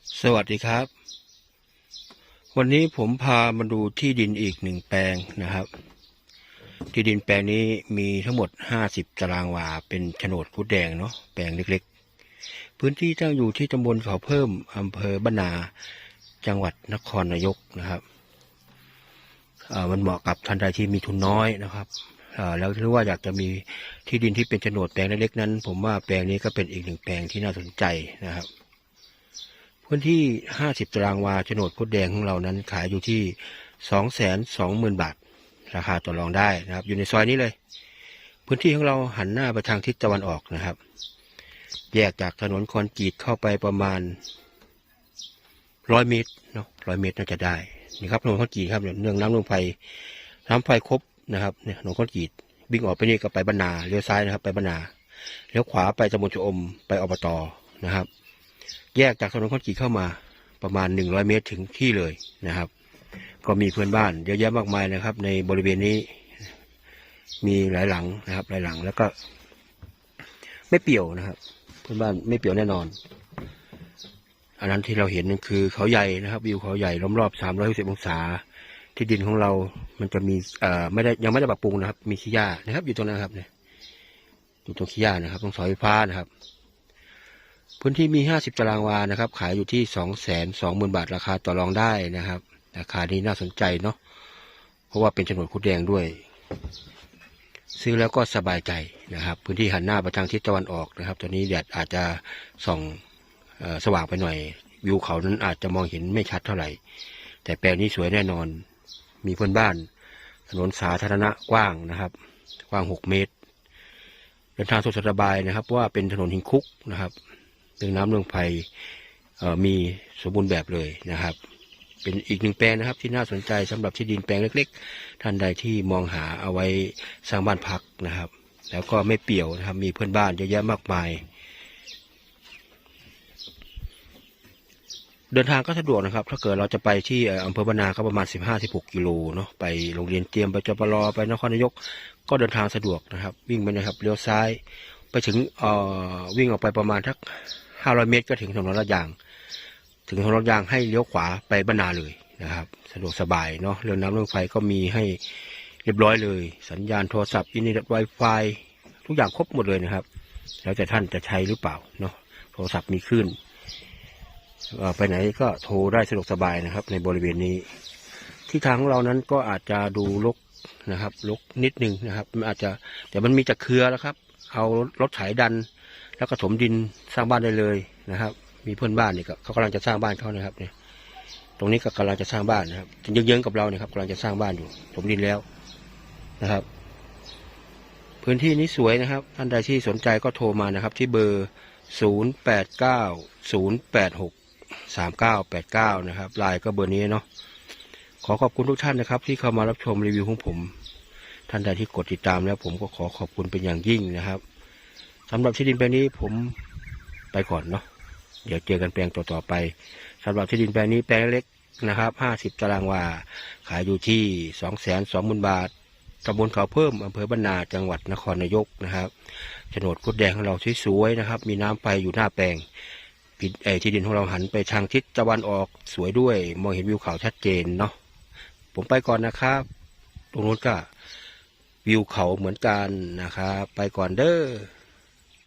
สวัสดีครับ วันนี้ผมพามาดูที่ดินอีกหนึ่งแปลงนะครับ ที่ดินแปลงนี้มีทั้งหมดห้าสิบตารางวา เป็นโฉนดคุดแดงเนาะแปลงเล็กๆ พื้นที่ตั้งอยู่ที่ตำบลเขาเพิ่มอำเภอบ้านนา จังหวัดนครนายกนะครับเอ่อมันเหมาะกับท่านใดที่มีทุนน้อยนะครับเออแล้วหรือว่าอยากจะมีที่ดินที่เป็นโฉนดแปลงเล็กๆนั้น ผมว่าแปลงนี้ก็เป็นอีกหนึ่งแปลงที่น่าสนใจนะครับ พื้นที่ 50 ตารางวาโฉนดคดแดงของเรานั้นขายอยู่ที่ 220,000 บาท ราคาต่อรองได้นะครับ อยู่ในซอยนี้เลย พื้นที่ของเราหันหน้าไปทางทิศตะวันออกนะครับ แยกจากถนนคอนกรีตเข้าไปประมาณ 100 เมตรเนาะ100เมตรน่าจะได้นี่ครับถนนคอนกรีตครับเนื่องน้ำลงไฟน้ำไฟครบนะครับเนี่ยถนนคอนกรีตวิ่งออกไปนี่ก็ไปบรรนาเลี้ยวซ้ายนะครับ ไปบรรนาเลี้ยวขวาไปตำบลชะอมไปอบตนะครับ แยกจากถนนคอนกรีตเข้ามาประมาณ 100 เมตรถึงที่เลยนะครับ ก็มีเพื่อนบ้านเยอะแยะมากมายนะครับ ในบริเวณนี้ มีหลายหลังนะครับ หลายหลังแล้วก็ ไม่เปี่ยวนะครับ เพื่อนบ้านไม่เปี่ยวแน่นอน อันนั้นที่เราเห็นนั่นคือเขาใหญ่นะครับวิวเขาใหญ่ล้อมรอบ360องศา ที่ดินของเรา มันจะมีเอ่อไม่ได้ยังไม่ได้ปรับปรุงนะครับ มีขี้หญ้านะครับ อยู่ตรงนั้นครับเนี่ยอยู่ตรงขี้หญ้านะครับตรงเสาไฟฟ้านะครับ พื้นที่มี 50 ตารางวานะครับ ขายอยู่ที่ 220,000 บาทราคาต่อรองได้นะครับ ราคานี้น่าสนใจเนาะเพราะว่าเป็นโฉนดคุดแดงด้วย ซื้อแล้วก็สบายใจนะครับ พื้นที่หันหน้าไปทางทิศตะวันออกนะครับ ตอนนี้แดดอาจจะส่องออสว่างไปหน่อย วิวเขานั้นอาจจะมองเห็นไม่ชัดเท่าไหร่ แต่แปลงนี้สวยแน่นอน มีเพื่อนบ้าน ถนนสาธารณะกว้างนะครับ กว้าง 6 เมตรเดินทางสะดวกสบายนะครับ ว่าเป็นถนนหินคุกนะครับ เรื่องน้ำเรื่องไผ่มีสมบูรณ์แบบเลยนะครับ เป็นอีกหนึ่งแปลงนะครับ ที่น่าสนใจสำหรับที่ดินแปลงเล็ก ๆ ท่านใดที่มองหาเอาไว้สร้างบ้านพักนะครับ แล้วก็ไม่เปี่ยวนะครับ มีเพื่อนบ้านเยอะแยะมากมาย เดินทางก็สะดวกนะครับ ถ้าเกิดเราจะไปที่อำเภอบ้านนาก็ประมาณ 15-16กิโลเนาะไปโรงเรียนเตรียมไปจปรไปนครนายก ก็เดินทางสะดวกนะครับ วิ่งไปนะครับเลี้ยวซ้าย ไปถึงเอ่อวิ่งออกไปประมาณทัก ห้าร้อยเมตรก็ถึงถนนลาดยาง ถึงถนนลาดยางให้เลี้ยวขวาไปบ้านนาเลยนะครับ สะดวกสบายเนาะเรื่องน้ำเรื่องไฟก็มีให้เรียบร้อยเลย สัญญาณโทรศัพท์อินเทอร์เน็ตไวไฟทุกอย่างครบหมดเลยนะครับ แล้วแต่ท่านจะใช้หรือเปล่าเนาะโทรศัพท์มีขึ้นไปไหนก็โทรได้สะดวกสบายนะครับ ในบริเวณนี้ ที่ทางของเรานั้นก็อาจจะดูรกนะครับรกนิดนึงนะครับมันอาจจะแต่มันมีจากเครือแล้วครับ เอารถไถดัน แล้วก็ถมดินสร้างบ้านได้เลยนะครับ มีเพื่อนบ้านนี่ก็เขากำลังจะสร้างบ้านเขานะครับเนี่ยตรงนี้ก็กำลังจะสร้างบ้านนะครับเยื้องๆกับเราเนี่ยครับกำลังจะสร้างบ้านอยู่ถมดินแล้วนะครับ พื้นที่นี้สวยนะครับท่านใดที่สนใจก็โทรมานะครับ ที่เบอร์ศูนย์แปดเก้าศูนย์แปดหกสามเก้าแปดเก้านะครับไลน์ก็เบอร์นี้เนาะขอขอบคุณทุกท่านนะครับ ที่เข้ามารับชมรีวิวของผม ท่านใดที่กดติดตามแล้วผมก็ขอขอบคุณเป็นอย่างยิ่งนะครับ สำหรับที่ดินแปลงนี้ผมไปก่อนเนาะเดี๋ยวเจอกันแปลงต่อๆไปสำหรับที่ดินแปลงนี้แปลงเล็กนะครับห้าสิบตารางวา ขายอยู่ที่สองแสนสองหมื่นบาทตำบลเขาเพิ่มอำเภอบ้านาจังหวัดนครนายกนะครับโฉนดกุดแดงของเราสวยๆนะครับ มีน้ำไฟอยู่หน้าแปลงปิดเออที่ดินของเราหันไปทางทิศตะวันออกสวยด้วย มองเห็นวิวเขาชัดเจนเนาะผมไปก่อนนะครับ ตรงนู้นก็วิวเขาเหมือนกันนะครับ ไปก่อนเด้อ